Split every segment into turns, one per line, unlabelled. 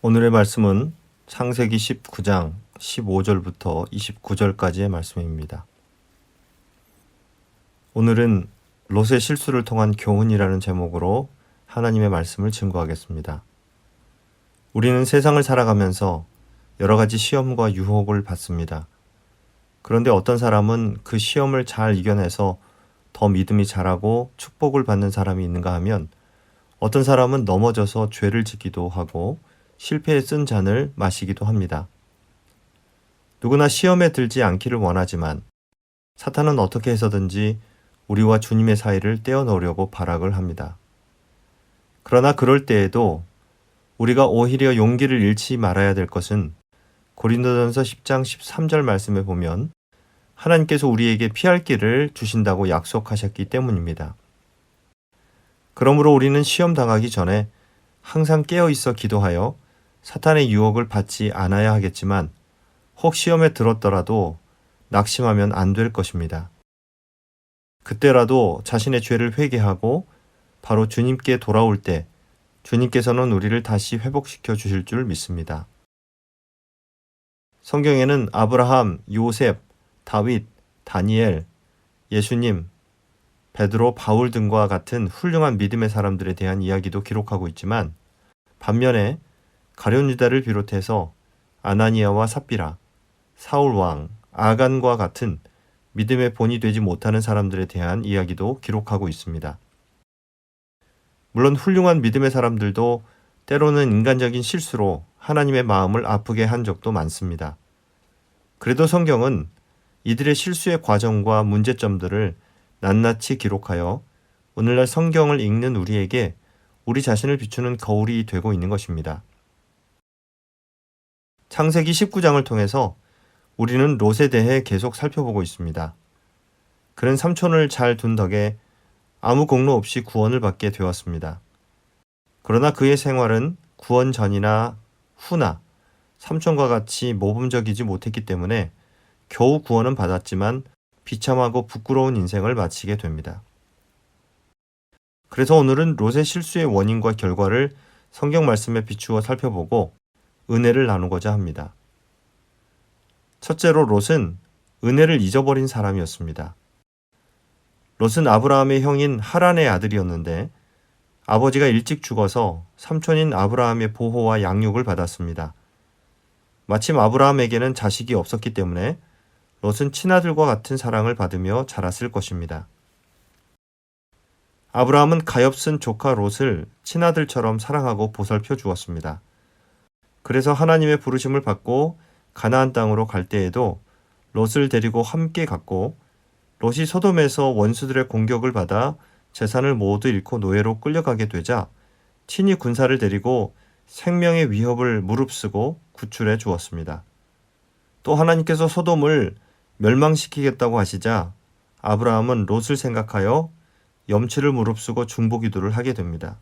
오늘의 말씀은 창세기 19장 15절부터 29절까지의 말씀입니다. 오늘은 롯의 실수를 통한 교훈이라는 제목으로 하나님의 말씀을 증거하겠습니다. 우리는 세상을 살아가면서 여러 가지 시험과 유혹을 받습니다. 그런데 어떤 사람은 그 시험을 잘 이겨내서 더 믿음이 자라고 축복을 받는 사람이 있는가 하면 어떤 사람은 넘어져서 죄를 짓기도 하고 실패에 쓴 잔을 마시기도 합니다. 누구나 시험에 들지 않기를 원하지만 사탄은 어떻게 해서든지 우리와 주님의 사이를 떼어놓으려고 발악을 합니다. 그러나 그럴 때에도 우리가 오히려 용기를 잃지 말아야 될 것은 고린도전서 10장 13절 말씀에 보면 하나님께서 우리에게 피할 길을 주신다고 약속하셨기 때문입니다. 그러므로 우리는 시험 당하기 전에 항상 깨어 있어 기도하여 사탄의 유혹을 받지 않아야 하겠지만 혹 시험에 들었더라도 낙심하면 안 될 것입니다. 그때라도 자신의 죄를 회개하고 바로 주님께 돌아올 때 주님께서는 우리를 다시 회복시켜 주실 줄 믿습니다. 성경에는 아브라함, 요셉, 다윗, 다니엘, 예수님, 베드로, 바울 등과 같은 훌륭한 믿음의 사람들에 대한 이야기도 기록하고 있지만 반면에 가룟 유다를 비롯해서 아나니아와 삽비라, 사울 왕, 아간과 같은 믿음의 본이 되지 못하는 사람들에 대한 이야기도 기록하고 있습니다. 물론 훌륭한 믿음의 사람들도 때로는 인간적인 실수로 하나님의 마음을 아프게 한 적도 많습니다. 그래도 성경은 이들의 실수의 과정과 문제점들을 낱낱이 기록하여 오늘날 성경을 읽는 우리에게 우리 자신을 비추는 거울이 되고 있는 것입니다. 창세기 19장을 통해서 우리는 롯에 대해 계속 살펴보고 있습니다. 그는 삼촌을 잘 둔 덕에 아무 공로 없이 구원을 받게 되었습니다. 그러나 그의 생활은 구원 전이나 후나 삼촌과 같이 모범적이지 못했기 때문에 겨우 구원은 받았지만 비참하고 부끄러운 인생을 마치게 됩니다. 그래서 오늘은 롯의 실수의 원인과 결과를 성경 말씀에 비추어 살펴보고 은혜를 나누고자 합니다. 첫째로 롯은 은혜를 잊어버린 사람이었습니다. 롯은 아브라함의 형인 하란의 아들이었는데 아버지가 일찍 죽어서 삼촌인 아브라함의 보호와 양육을 받았습니다. 마침 아브라함에게는 자식이 없었기 때문에 롯은 친아들과 같은 사랑을 받으며 자랐을 것입니다. 아브라함은 가엾은 조카 롯을 친아들처럼 사랑하고 보살펴 주었습니다. 그래서 하나님의 부르심을 받고 가나안 땅으로 갈 때에도 롯을 데리고 함께 갔고 롯이 소돔에서 원수들의 공격을 받아 재산을 모두 잃고 노예로 끌려가게 되자 친히 군사를 데리고 생명의 위협을 무릅쓰고 구출해 주었습니다. 또 하나님께서 소돔을 멸망시키겠다고 하시자 아브라함은 롯을 생각하여 염치를 무릅쓰고 중보 기도를 하게 됩니다.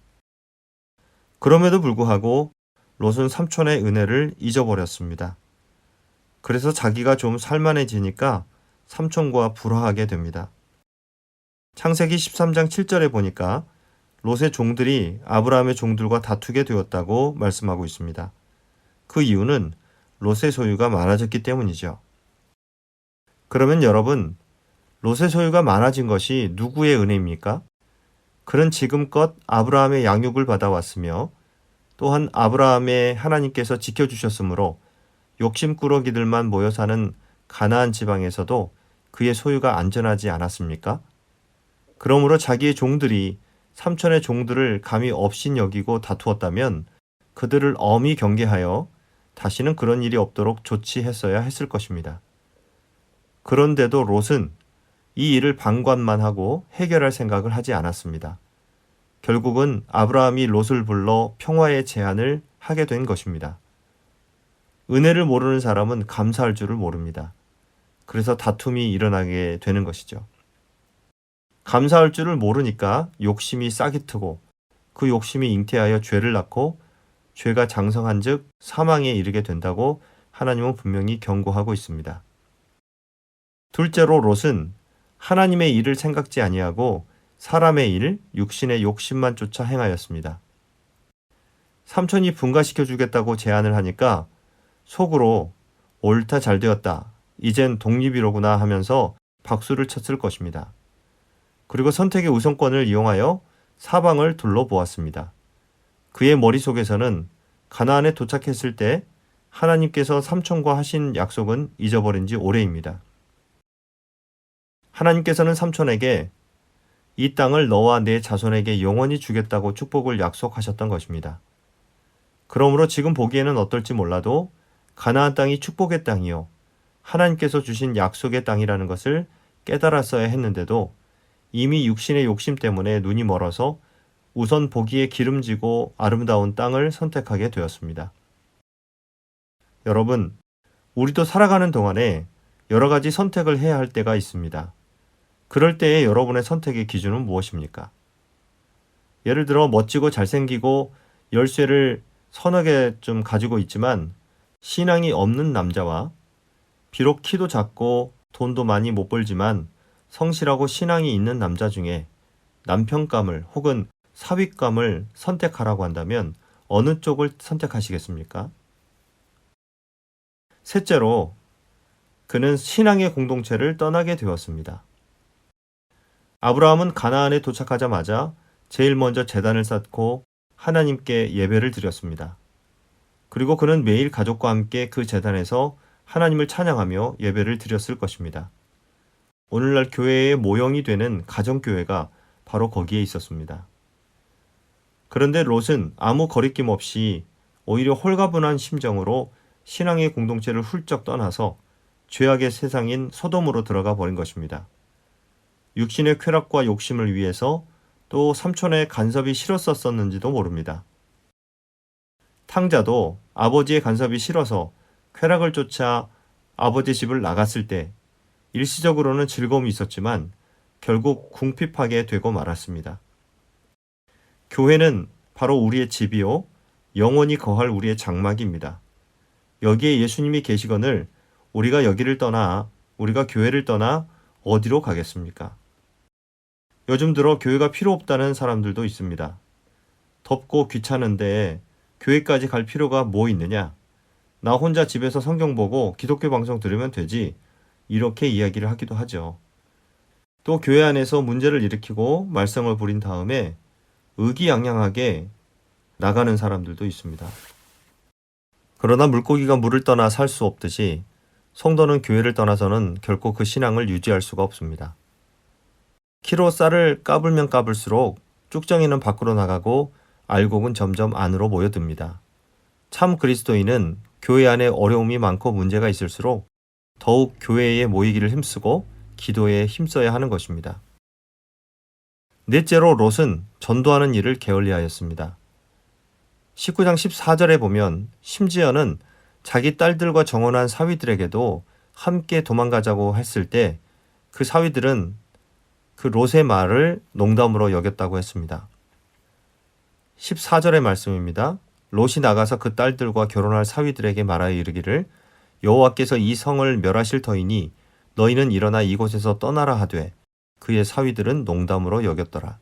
그럼에도 불구하고 롯은 삼촌의 은혜를 잊어버렸습니다. 그래서 자기가 좀 살만해지니까 삼촌과 불화하게 됩니다. 창세기 13장 7절에 보니까 롯의 종들이 아브라함의 종들과 다투게 되었다고 말씀하고 있습니다. 그 이유는 롯의 소유가 많아졌기 때문이죠. 그러면 여러분, 롯의 소유가 많아진 것이 누구의 은혜입니까? 그는 지금껏 아브라함의 양육을 받아왔으며 또한 아브라함의 하나님께서 지켜주셨으므로 욕심꾸러기들만 모여 사는 가나안 지방에서도 그의 소유가 안전하지 않았습니까? 그러므로 자기의 종들이 삼촌의 종들을 감히 업신 여기고 다투었다면 그들을 엄히 경계하여 다시는 그런 일이 없도록 조치했어야 했을 것입니다. 그런데도 롯은 이 일을 방관만 하고 해결할 생각을 하지 않았습니다. 결국은 아브라함이 롯을 불러 평화의 제안을 하게 된 것입니다. 은혜를 모르는 사람은 감사할 줄을 모릅니다. 그래서 다툼이 일어나게 되는 것이죠. 감사할 줄을 모르니까 욕심이 싹이 트고 그 욕심이 잉태하여 죄를 낳고 죄가 장성한 즉 사망에 이르게 된다고 하나님은 분명히 경고하고 있습니다. 둘째로 롯은 하나님의 일을 생각지 아니하고 사람의 일, 육신의 욕심만 쫓아 행하였습니다. 삼촌이 분가시켜 주겠다고 제안을 하니까 속으로 옳다 잘 되었다. 이젠 독립이로구나 하면서 박수를 쳤을 것입니다. 그리고 선택의 우선권을 이용하여 사방을 둘러보았습니다. 그의 머릿속에서는 가나안에 도착했을 때 하나님께서 삼촌과 하신 약속은 잊어버린 지 오래입니다. 하나님께서는 삼촌에게 이 땅을 너와 내 자손에게 영원히 주겠다고 축복을 약속하셨던 것입니다. 그러므로 지금 보기에는 어떨지 몰라도 가나안 땅이 축복의 땅이요. 하나님께서 주신 약속의 땅이라는 것을 깨달았어야 했는데도 이미 육신의 욕심 때문에 눈이 멀어서 우선 보기에 기름지고 아름다운 땅을 선택하게 되었습니다. 여러분, 우리도 살아가는 동안에 여러 가지 선택을 해야 할 때가 있습니다. 그럴 때의 여러분의 선택의 기준은 무엇입니까? 예를 들어 멋지고 잘생기고 열쇠를 서너 개 좀 가지고 있지만 신앙이 없는 남자와 비록 키도 작고 돈도 많이 못 벌지만 성실하고 신앙이 있는 남자 중에 남편감을 혹은 사윗감을 선택하라고 한다면 어느 쪽을 선택하시겠습니까? 셋째로 그는 신앙의 공동체를 떠나게 되었습니다. 아브라함은 가나안에 도착하자마자 제일 먼저 재단을 쌓고 하나님께 예배를 드렸습니다. 그리고 그는 매일 가족과 함께 그 재단에서 하나님을 찬양하며 예배를 드렸을 것입니다. 오늘날 교회의 모형이 되는 가정교회가 바로 거기에 있었습니다. 그런데 롯은 아무 거리낌 없이 오히려 홀가분한 심정으로 신앙의 공동체를 훌쩍 떠나서 죄악의 세상인 소돔으로 들어가 버린 것입니다. 육신의 쾌락과 욕심을 위해서 또 삼촌의 간섭이 싫었었는지도 모릅니다. 탕자도 아버지의 간섭이 싫어서 쾌락을 쫓아 아버지 집을 나갔을 때 일시적으로는 즐거움이 있었지만 결국 궁핍하게 되고 말았습니다. 교회는 바로 우리의 집이요, 영원히 거할 우리의 장막입니다. 여기에 예수님이 계시거늘 우리가 여기를 떠나, 우리가 교회를 떠나 어디로 가겠습니까? 요즘 들어 교회가 필요 없다는 사람들도 있습니다. 덥고 귀찮은데 교회까지 갈 필요가 뭐 있느냐? 나 혼자 집에서 성경 보고 기독교 방송 들으면 되지. 이렇게 이야기를 하기도 하죠. 또 교회 안에서 문제를 일으키고 말썽을 부린 다음에 의기양양하게 나가는 사람들도 있습니다. 그러나 물고기가 물을 떠나 살 수 없듯이 성도는 교회를 떠나서는 결코 그 신앙을 유지할 수가 없습니다. 키로 쌀을 까불면 까불수록 쭉정이는 밖으로 나가고 알곡은 점점 안으로 모여듭니다. 참 그리스도인은 교회 안에 어려움이 많고 문제가 있을수록 더욱 교회에 모이기를 힘쓰고 기도에 힘써야 하는 것입니다. 넷째로 롯은 전도하는 일을 게을리하였습니다. 19장 14절에 보면 심지어는 자기 딸들과 정혼한 사위들에게도 함께 도망가자고 했을 때 그 사위들은 그 롯의 말을 농담으로 여겼다고 했습니다. 14절의 말씀입니다. 롯이 나가서 그 딸들과 결혼할 사위들에게 말하여 이르기를 여호와께서 이 성을 멸하실 터이니 너희는 일어나 이곳에서 떠나라 하되 그의 사위들은 농담으로 여겼더라.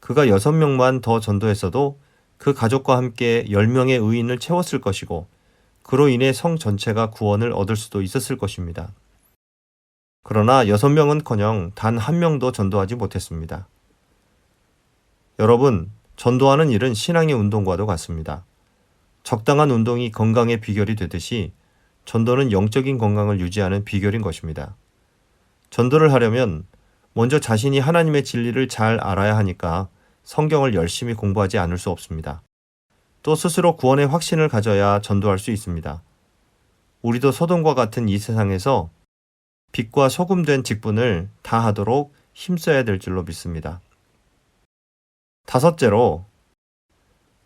그가 여섯 명만 더 전도했어도 그 가족과 함께 열 명의 의인을 채웠을 것이고 그로 인해 성 전체가 구원을 얻을 수도 있었을 것입니다. 그러나 여섯 명은커녕 단 한 명도 전도하지 못했습니다. 여러분, 전도하는 일은 신앙의 운동과도 같습니다. 적당한 운동이 건강의 비결이 되듯이 전도는 영적인 건강을 유지하는 비결인 것입니다. 전도를 하려면 먼저 자신이 하나님의 진리를 잘 알아야 하니까 성경을 열심히 공부하지 않을 수 없습니다. 또 스스로 구원의 확신을 가져야 전도할 수 있습니다. 우리도 소돔과 같은 이 세상에서 빛과 소금된 직분을 다 하도록 힘써야 될 줄로 믿습니다. 다섯째로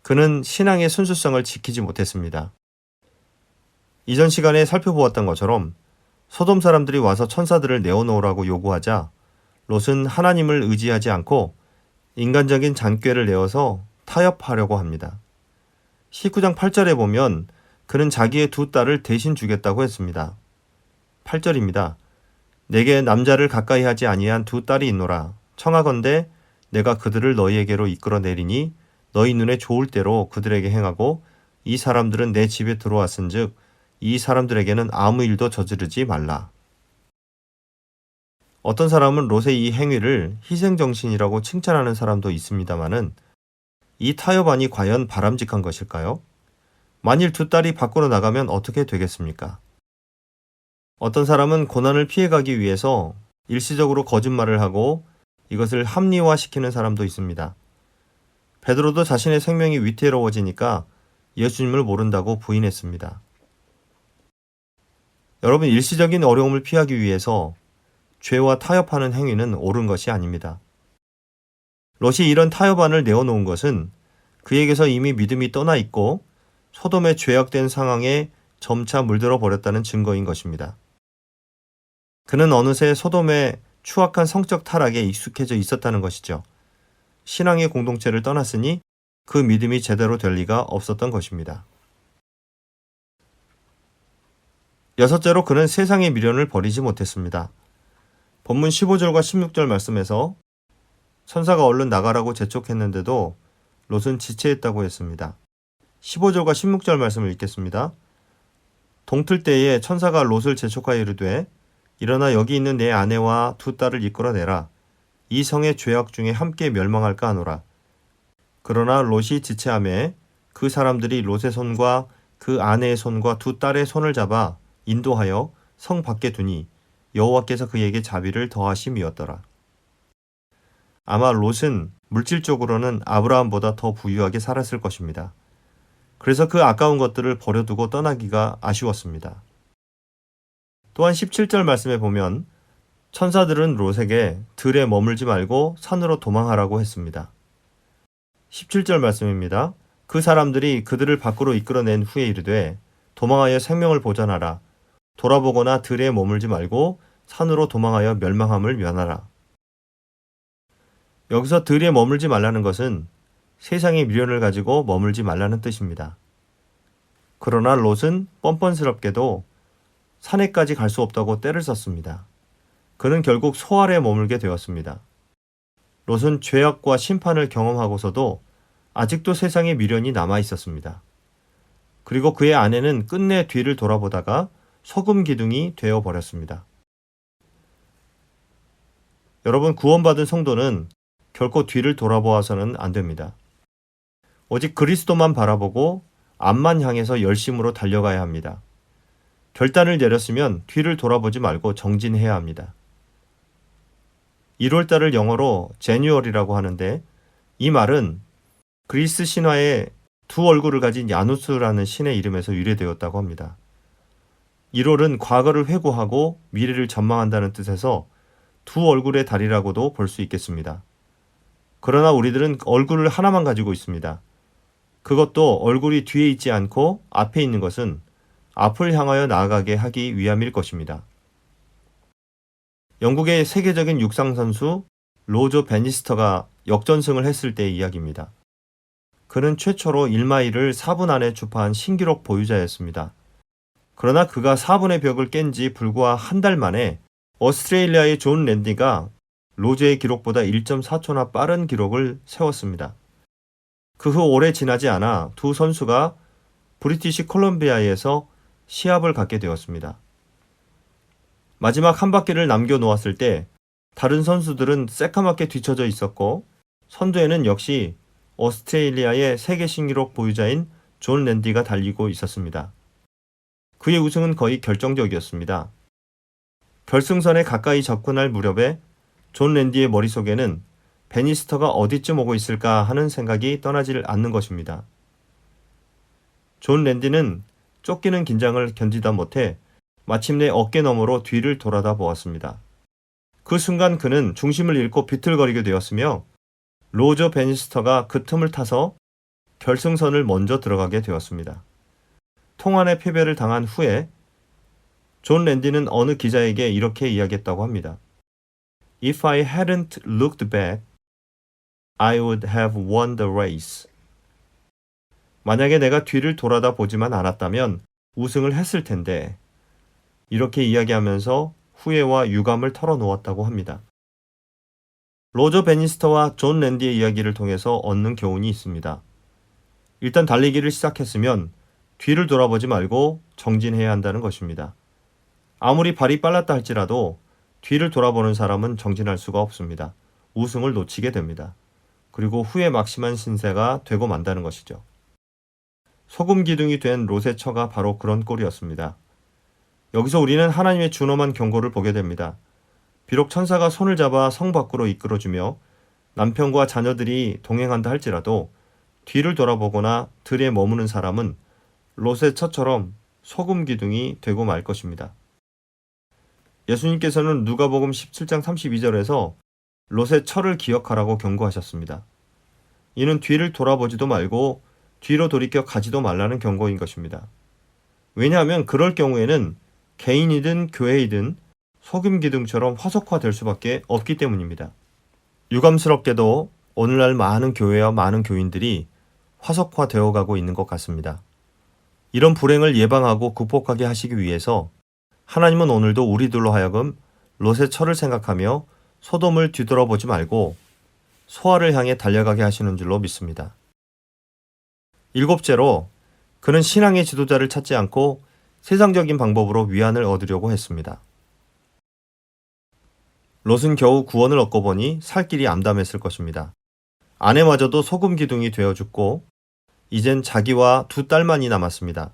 그는 신앙의 순수성을 지키지 못했습니다. 이전 시간에 살펴보았던 것처럼 소돔 사람들이 와서 천사들을 내어놓으라고 요구하자 롯은 하나님을 의지하지 않고 인간적인 잔꾀를 내어서 타협하려고 합니다. 19장 8절에 보면 그는 자기의 두 딸을 대신 주겠다고 했습니다. 8절입니다. 내게 남자를 가까이 하지 아니한 두 딸이 있노라. 청하건대 내가 그들을 너희에게로 이끌어 내리니 너희 눈에 좋을 대로 그들에게 행하고 이 사람들은 내 집에 들어왔은즉 이 사람들에게는 아무 일도 저지르지 말라. 어떤 사람은 롯의 이 행위를 희생정신이라고 칭찬하는 사람도 있습니다마는 이 타협안이 과연 바람직한 것일까요? 만일 두 딸이 밖으로 나가면 어떻게 되겠습니까? 어떤 사람은 고난을 피해가기 위해서 일시적으로 거짓말을 하고 이것을 합리화시키는 사람도 있습니다. 베드로도 자신의 생명이 위태로워지니까 예수님을 모른다고 부인했습니다. 여러분, 일시적인 어려움을 피하기 위해서 죄와 타협하는 행위는 옳은 것이 아닙니다. 롯이 이런 타협안을 내어놓은 것은 그에게서 이미 믿음이 떠나 있고 소돔의 죄악된 상황에 점차 물들어 버렸다는 증거인 것입니다. 그는 어느새 소돔의 추악한 성적 타락에 익숙해져 있었다는 것이죠. 신앙의 공동체를 떠났으니 그 믿음이 제대로 될 리가 없었던 것입니다. 여섯째로 그는 세상의 미련을 버리지 못했습니다. 본문 15절과 16절 말씀에서 천사가 얼른 나가라고 재촉했는데도 롯은 지체했다고 했습니다. 15절과 16절 말씀을 읽겠습니다. 동틀 때에 천사가 롯을 재촉하여 이르되 일어나 여기 있는 내 아내와 두 딸을 이끌어내라. 이 성의 죄악 중에 함께 멸망할까 하노라. 그러나 롯이 지체함에 그 사람들이 롯의 손과 그 아내의 손과 두 딸의 손을 잡아 인도하여 성 밖에 두니 여호와께서 그에게 자비를 더하심이었더라. 아마 롯은 물질적으로는 아브라함보다 더 부유하게 살았을 것입니다. 그래서 그 아까운 것들을 버려두고 떠나기가 아쉬웠습니다. 또한 17절 말씀에 보면 천사들은 롯에게 들에 머물지 말고 산으로 도망하라고 했습니다. 17절 말씀입니다. 그 사람들이 그들을 밖으로 이끌어낸 후에 이르되 도망하여 생명을 보전하라. 돌아보거나 들에 머물지 말고 산으로 도망하여 멸망함을 면하라. 여기서 들에 머물지 말라는 것은 세상의 미련을 가지고 머물지 말라는 뜻입니다. 그러나 롯은 뻔뻔스럽게도 산에까지 갈 수 없다고 떼를 썼습니다. 그는 결국 소알에 머물게 되었습니다. 롯은 죄악과 심판을 경험하고서도 아직도 세상에 미련이 남아 있었습니다. 그리고 그의 아내는 끝내 뒤를 돌아보다가 소금 기둥이 되어 버렸습니다. 여러분 구원받은 성도는 결코 뒤를 돌아보아서는 안 됩니다. 오직 그리스도만 바라보고 앞만 향해서 열심으로 달려가야 합니다. 결단을 내렸으면 뒤를 돌아보지 말고 정진해야 합니다. 1월달을 영어로 제뉴얼이라고 하는데 이 말은 그리스 신화의 두 얼굴을 가진 야누스라는 신의 이름에서 유래되었다고 합니다. 1월은 과거를 회고하고 미래를 전망한다는 뜻에서 두 얼굴의 달이라고도 볼 수 있겠습니다. 그러나 우리들은 얼굴을 하나만 가지고 있습니다. 그것도 얼굴이 뒤에 있지 않고 앞에 있는 것은 앞을 향하여 나아가게 하기 위함일 것입니다. 영국의 세계적인 육상 선수 로저 베니스터가 역전승을 했을 때의 이야기입니다. 그는 최초로 1마일을 4분 안에 주파한 신기록 보유자였습니다. 그러나 그가 4분의 벽을 깬 지 불과 한 달 만에 오스트레일리아의 존 랜디가 로즈의 기록보다 1.4초나 빠른 기록을 세웠습니다. 그 후 오래 지나지 않아 두 선수가 브리티시 콜롬비아에서 시합을 갖게 되었습니다. 마지막 한 바퀴를 남겨 놓았을 때 다른 선수들은 새까맣게 뒤쳐져 있었고 선두에는 역시 오스트레일리아의 세계 신기록 보유자인 존 랜디가 달리고 있었습니다. 그의 우승은 거의 결정적이었습니다. 결승선에 가까이 접근할 무렵에 존 랜디의 머릿속에는 베니스터가 어디쯤 오고 있을까 하는 생각이 떠나질 않는 것입니다. 존 랜디는 쫓기는 긴장을 견디다 못해 마침내 어깨 너머로 뒤를 돌아다 보았습니다. 그 순간 그는 중심을 잃고 비틀거리게 되었으며 로저 베니스터가 그 틈을 타서 결승선을 먼저 들어가게 되었습니다. 통안의 패배를 당한 후에 존 랜디는 어느 기자에게 이렇게 이야기했다고 합니다. If I hadn't looked back, I would have won the race. 만약에 내가 뒤를 돌아다 보지만 않았다면 우승을 했을 텐데 이렇게 이야기하면서 후회와 유감을 털어놓았다고 합니다. 로저 베니스터와 존 랜디의 이야기를 통해서 얻는 교훈이 있습니다. 일단 달리기를 시작했으면 뒤를 돌아보지 말고 정진해야 한다는 것입니다. 아무리 발이 빨랐다 할지라도 뒤를 돌아보는 사람은 정진할 수가 없습니다. 우승을 놓치게 됩니다. 그리고 후에 막심한 신세가 되고 만다는 것이죠. 소금 기둥이 된 롯의 처가 바로 그런 꼴이었습니다. 여기서 우리는 하나님의 준엄한 경고를 보게 됩니다. 비록 천사가 손을 잡아 성 밖으로 이끌어주며 남편과 자녀들이 동행한다 할지라도 뒤를 돌아보거나 들에 머무는 사람은 롯의 처처럼 소금 기둥이 되고 말 것입니다. 예수님께서는 누가복음 17장 32절에서 롯의 처를 기억하라고 경고하셨습니다. 이는 뒤를 돌아보지도 말고 뒤로 돌이켜 가지도 말라는 경고인 것입니다. 왜냐하면 그럴 경우에는 개인이든 교회이든 소금 기둥처럼 화석화될 수밖에 없기 때문입니다. 유감스럽게도 오늘날 많은 교회와 많은 교인들이 화석화되어 가고 있는 것 같습니다. 이런 불행을 예방하고 극복하게 하시기 위해서 하나님은 오늘도 우리들로 하여금 롯의 철을 생각하며 소돔을 뒤돌아보지 말고 소아를 향해 달려가게 하시는 줄로 믿습니다. 일곱째로 그는 신앙의 지도자를 찾지 않고 세상적인 방법으로 위안을 얻으려고 했습니다. 롯은 겨우 구원을 얻고 보니 살 길이 암담했을 것입니다. 아내마저도 소금 기둥이 되어 죽고 이젠 자기와 두 딸만이 남았습니다.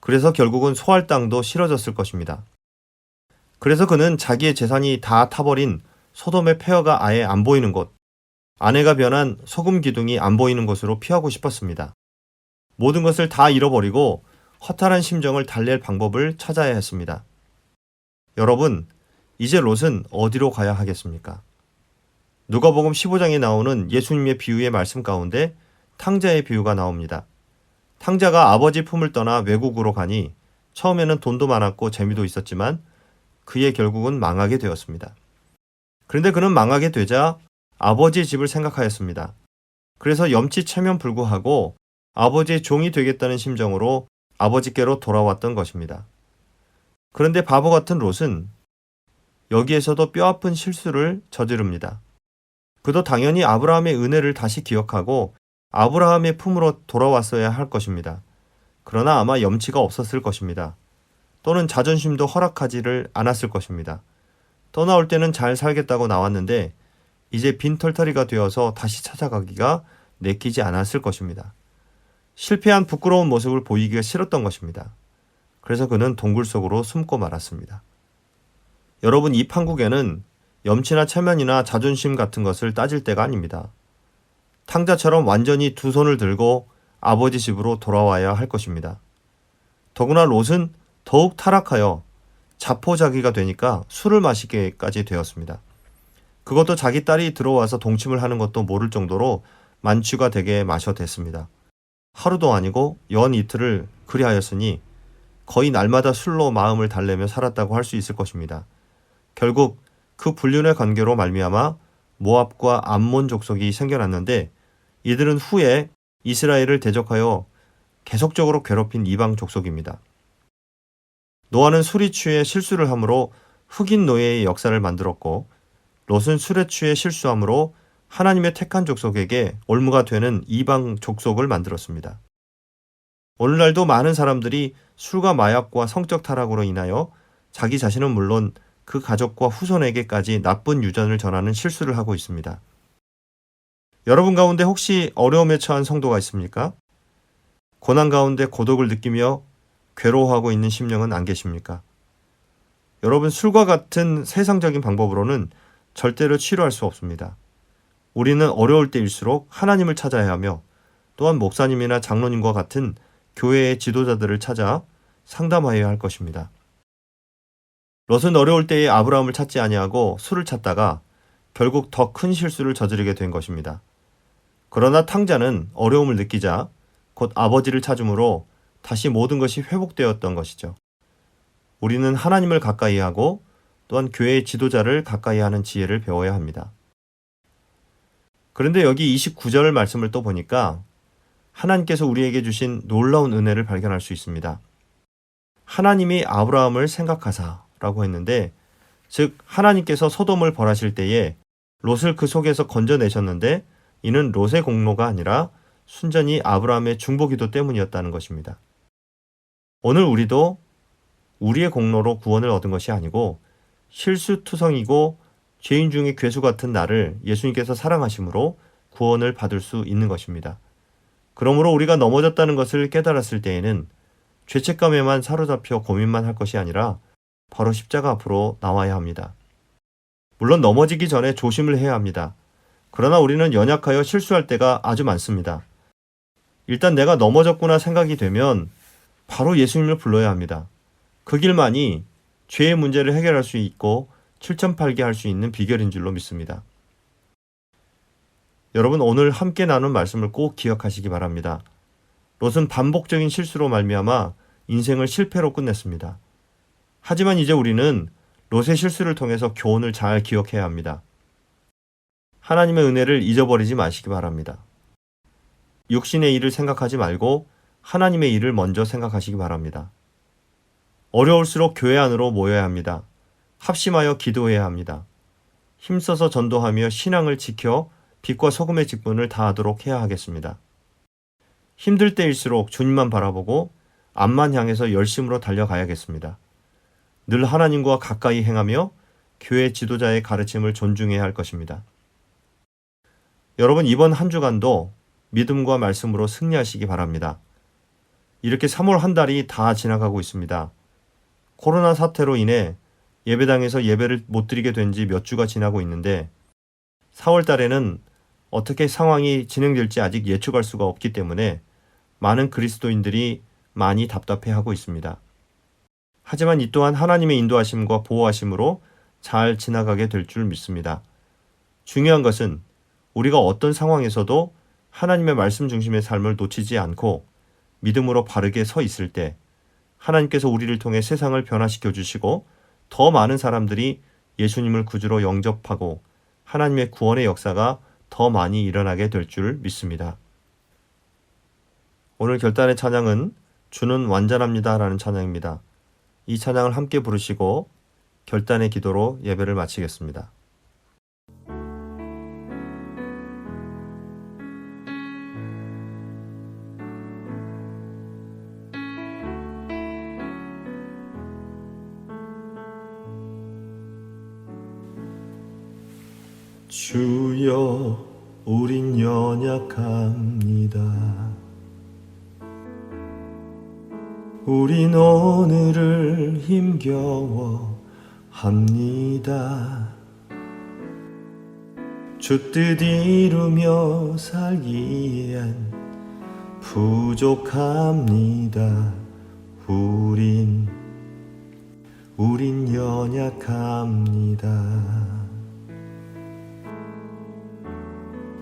그래서 결국은 소할 땅도 싫어졌을 것입니다. 그래서 그는 자기의 재산이 다 타버린 소돔의 폐허가 아예 안 보이는 곳, 아내가 변한 소금 기둥이 안 보이는 곳으로 피하고 싶었습니다. 모든 것을 다 잃어버리고 허탈한 심정을 달랠 방법을 찾아야 했습니다. 여러분, 이제 롯은 어디로 가야 하겠습니까? 누가복음 15장에 나오는 예수님의 비유의 말씀 가운데 탕자의 비유가 나옵니다. 탕자가 아버지 품을 떠나 외국으로 가니 처음에는 돈도 많았고 재미도 있었지만 그의 결국은 망하게 되었습니다. 그런데 그는 망하게 되자 아버지의 집을 생각하였습니다. 그래서 염치체면 불구하고 아버지의 종이 되겠다는 심정으로 아버지께로 돌아왔던 것입니다. 그런데 바보 같은 롯은 여기에서도 뼈아픈 실수를 저지릅니다. 그도 당연히 아브라함의 은혜를 다시 기억하고 아브라함의 품으로 돌아왔어야 할 것입니다. 그러나 아마 염치가 없었을 것입니다. 또는 자존심도 허락하지를 않았을 것입니다. 떠나올 때는 잘 살겠다고 나왔는데 이제 빈 털터리가 되어서 다시 찾아가기가 내키지 않았을 것입니다. 실패한 부끄러운 모습을 보이기가 싫었던 것입니다. 그래서 그는 동굴 속으로 숨고 말았습니다. 여러분, 이 판국에는 염치나 체면이나 자존심 같은 것을 따질 때가 아닙니다. 탕자처럼 완전히 두 손을 들고 아버지 집으로 돌아와야 할 것입니다. 더구나 롯은 더욱 타락하여 자포자기가 되니까 술을 마시게까지 되었습니다. 그것도 자기 딸이 들어와서 동침을 하는 것도 모를 정도로 만취가 되게 마셔댔습니다. 하루도 아니고 연 이틀을 그리하였으니 거의 날마다 술로 마음을 달래며 살았다고 할 수 있을 것입니다. 결국 그 불륜의 관계로 말미암아 모압과 암몬 족속이 생겨났는데 이들은 후에 이스라엘을 대적하여 계속적으로 괴롭힌 이방 족속입니다. 노아는 술이 취해 실수를 함으로 흑인 노예의 역사를 만들었고 롯은 술에 취해 실수함으로 하나님의 택한 족속에게 올무가 되는 이방 족속을 만들었습니다. 오늘날도 많은 사람들이 술과 마약과 성적 타락으로 인하여 자기 자신은 물론 그 가족과 후손에게까지 나쁜 유전을 전하는 실수를 하고 있습니다. 여러분 가운데 혹시 어려움에 처한 성도가 있습니까? 고난 가운데 고독을 느끼며 괴로워하고 있는 심령은 안 계십니까? 여러분 술과 같은 세상적인 방법으로는 절대로 치료할 수 없습니다. 우리는 어려울 때일수록 하나님을 찾아야 하며 또한 목사님이나 장로님과 같은 교회의 지도자들을 찾아 상담하여야 할 것입니다. 롯은 어려울 때에 아브라함을 찾지 아니하고 술을 찾다가 결국 더 큰 실수를 저지르게 된 것입니다. 그러나 탕자는 어려움을 느끼자 곧 아버지를 찾음으로 다시 모든 것이 회복되었던 것이죠. 우리는 하나님을 가까이 하고 또한 교회의 지도자를 가까이 하는 지혜를 배워야 합니다. 그런데 여기 29절 말씀을 또 보니까 하나님께서 우리에게 주신 놀라운 은혜를 발견할 수 있습니다. 하나님이 아브라함을 생각하사라고 했는데 즉 하나님께서 소돔을 벌하실 때에 롯을 그 속에서 건져내셨는데 이는 롯의 공로가 아니라 순전히 아브라함의 중보기도 때문이었다는 것입니다. 오늘 우리도 우리의 공로로 구원을 얻은 것이 아니고 실수투성이고 죄인 중에 괴수 같은 나를 예수님께서 사랑하심으로 구원을 받을 수 있는 것입니다. 그러므로 우리가 넘어졌다는 것을 깨달았을 때에는 죄책감에만 사로잡혀 고민만 할 것이 아니라 바로 십자가 앞으로 나와야 합니다. 물론 넘어지기 전에 조심을 해야 합니다. 그러나 우리는 연약하여 실수할 때가 아주 많습니다. 일단 내가 넘어졌구나 생각이 되면 바로 예수님을 불러야 합니다. 그 길만이 죄의 문제를 해결할 수 있고 7.8개 할 수 있는 비결인 줄로 믿습니다. 여러분 오늘 함께 나눈 말씀을 꼭 기억하시기 바랍니다. 롯은 반복적인 실수로 말미암아 인생을 실패로 끝냈습니다. 하지만 이제 우리는 롯의 실수를 통해서 교훈을 잘 기억해야 합니다. 하나님의 은혜를 잊어버리지 마시기 바랍니다. 육신의 일을 생각하지 말고 하나님의 일을 먼저 생각하시기 바랍니다. 어려울수록 교회 안으로 모여야 합니다. 합심하여 기도해야 합니다. 힘써서 전도하며 신앙을 지켜 빛과 소금의 직분을 다하도록 해야 하겠습니다. 힘들 때일수록 주님만 바라보고 앞만 향해서 열심으로 달려가야겠습니다. 늘 하나님과 가까이 행하며 교회 지도자의 가르침을 존중해야 할 것입니다. 여러분 이번 한 주간도 믿음과 말씀으로 승리하시기 바랍니다. 이렇게 3월 한 달이 다 지나가고 있습니다. 코로나 사태로 인해 예배당에서 예배를 못 드리게 된 지 몇 주가 지나고 있는데 4월 달에는 어떻게 상황이 진행될지 아직 예측할 수가 없기 때문에 많은 그리스도인들이 많이 답답해하고 있습니다. 하지만 이 또한 하나님의 인도하심과 보호하심으로 잘 지나가게 될 줄 믿습니다. 중요한 것은 우리가 어떤 상황에서도 하나님의 말씀 중심의 삶을 놓치지 않고 믿음으로 바르게 서 있을 때 하나님께서 우리를 통해 세상을 변화시켜 주시고 더 많은 사람들이 예수님을 구주로 영접하고 하나님의 구원의 역사가 더 많이 일어나게 될 줄 믿습니다. 오늘 결단의 찬양은 주는 완전합니다 라는 찬양입니다. 이 찬양을 함께 부르시고 결단의 기도로 예배를 마치겠습니다. 주여 우린 연약합니다. 우린 오늘을 힘겨워 합니다. 주뜻 이루며 살기엔 부족합니다. 우린 우린 연약합니다.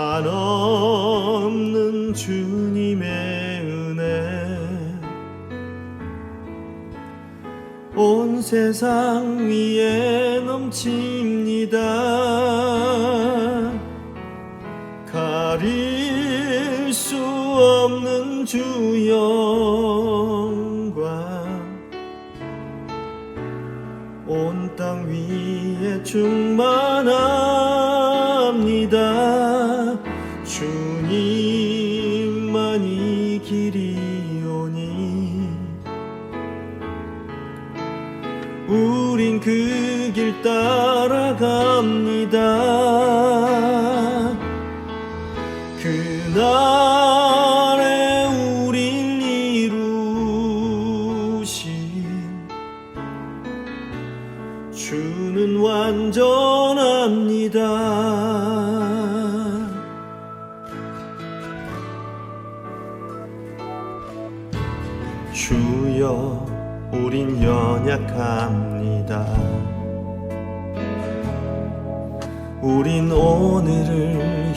한없는 주님의 은혜. 온 세상 위에 넘칩니다. 가릴 수 없는 주 영광. 온 땅 위에 충만합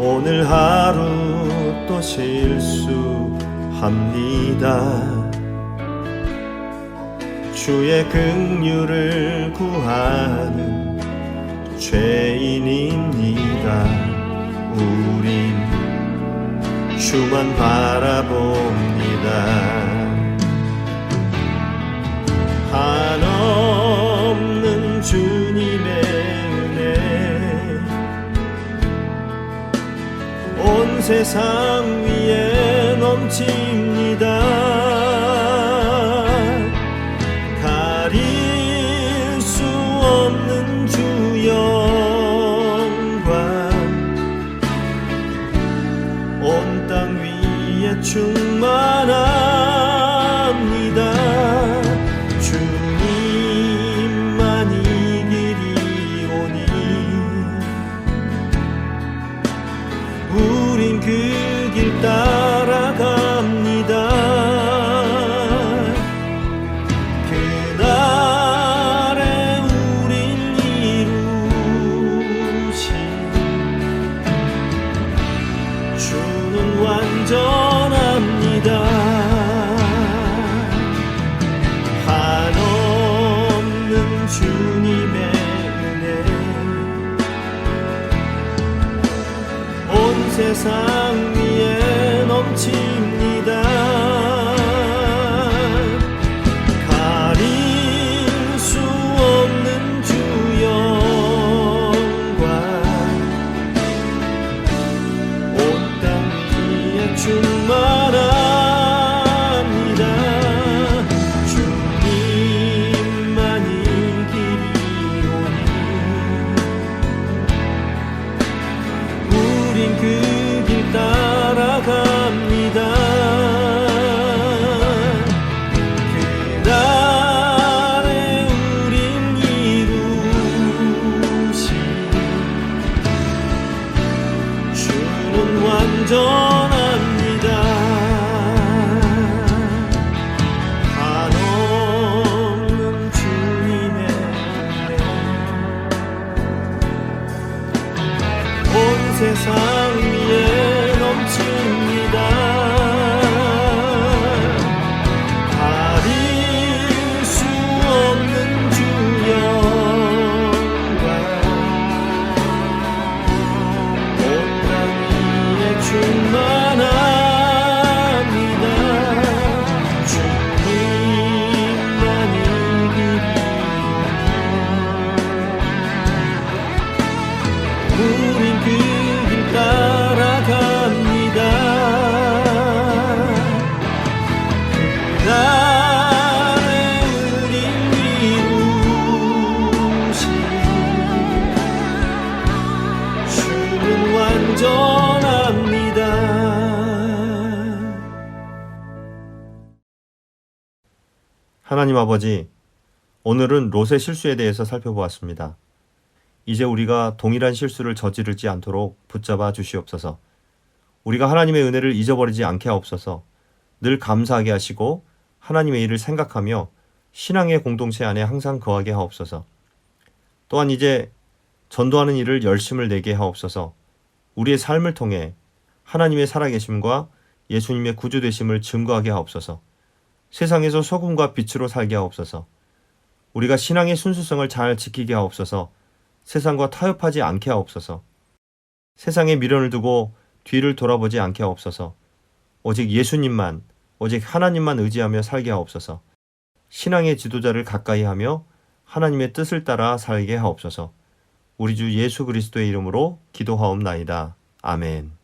오늘 하루 또 실수합니다. 주의 긍휼을 구하는 죄인입니다. 우린 주만 바라봅니다. 세상 위에 넘칩니다. 세상 위 온 하나님 아버지, 오늘은 롯의 실수에 대해서 살펴보았습니다. 이제 우리가 동일한 실수를 저지르지 않도록 붙잡아 주시옵소서. 우리가 하나님의 은혜를 잊어버리지 않게 하옵소서. 늘 감사하게 하시고 하나님의 일을 생각하며 신앙의 공동체 안에 항상 거하게 하옵소서. 또한 이제 전도하는 일을 열심을 내게 하옵소서. 우리의 삶을 통해 하나님의 살아계심과 예수님의 구주되심을 증거하게 하옵소서. 세상에서 소금과 빛으로 살게 하옵소서. 우리가 신앙의 순수성을 잘 지키게 하옵소서. 세상과 타협하지 않게 하옵소서. 세상에 미련을 두고 뒤를 돌아보지 않게 하옵소서. 오직 예수님만, 오직 하나님만 의지하며 살게 하옵소서. 신앙의 지도자를 가까이 하며 하나님의 뜻을 따라 살게 하옵소서. 우리 주 예수 그리스도의 이름으로 기도하옵나이다. 아멘.